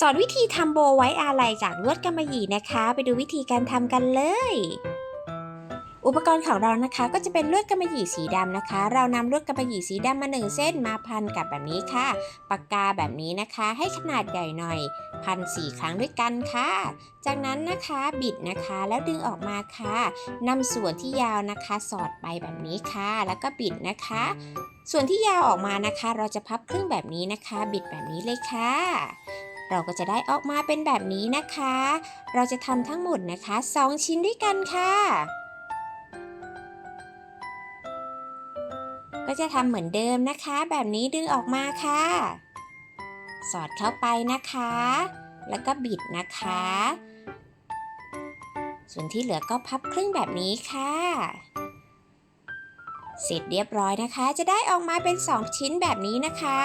สอนวิธีทำโบไว้อาลัยจากลวดกำมะหยี่นะคะ ไปดูวิธีการทำกันเลย อุปกรณ์ของเรานะคะ ก็จะเป็นลวดกำมะหยี่สีดำนะคะ เรานำลวดกำมะหยี่สีดำมาหนึ่งเส้นมาพันกับแบบนี้ค่ะ ปากกาแบบนี้นะคะ ให้ขนาดใหญ่หน่อย พันสี่ครั้งด้วยกันค่ะ จากนั้นนะคะบิดนะคะแล้วดึงออกมาค่ะนำส่วนที่ยาวนะคะ สอดไปแบบนี้ค่ะ แล้วก็บิดนะคะ ส่วนที่ยาวออกมานะคะ เราจะพับครึ่งแบบนี้นะคะ บิดแบบนี้เลยค่ะ เราก็จะได้ออกมาเป็นแบบนี้นะคะ เราจะทำทั้งหมดนะคะ 2 ชิ้นด้วยกันค่ะ ก็จะทำเหมือนเดิมนะคะ แบบนี้ดึงออกมาค่ะ สอดเข้าไปนะคะ แล้วก็บิดนะคะ ส่วนที่เหลือก็พับครึ่งแบบนี้ค่ะเสร็จเรียบร้อยนะคะ จะได้ออกมาเป็น 2 ชิ้นแบบนี้นะคะ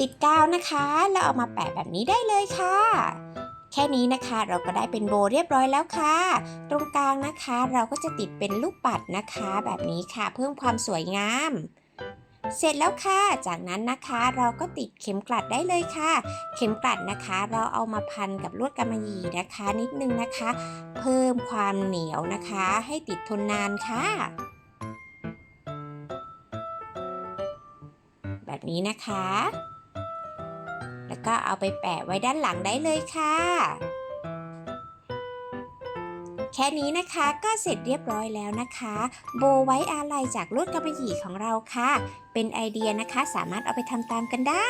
ติดกาวนะคะ แล้วเอามาแปะแบบนี้ได้เลยค่ะ แค่นี้นะคะเราก็ได้เป็นโบเรียบร้อยแล้วค่ะ ตรงกลางนะคะเราก็จะติดเป็นลูกปัดนะคะ แบบนี้ค่ะเพิ่มความสวยงาม เสร็จแล้วค่ะ จากนั้นนะคะเราก็ติดเข็มกลัดได้เลยค่ะ เข็มกลัดนะคะ เราเอามาพันกับลวดกำมะหยี่นะคะ นิดนึงนะคะ เพิ่มความเหนียวนะคะ ให้ติดทนนานค่ะแบบนี้นะคะ ก็เอาไปแปะไว้ด้านหลังได้เลยค่ะ แค่นี้นะคะก็เสร็จเรียบร้อยแล้วนะคะ โบไว้อาลัยจากลวดกำมะหยี่ของเราค่ะ เป็นไอเดียนะคะสามารถเอาไปทำตามกันได้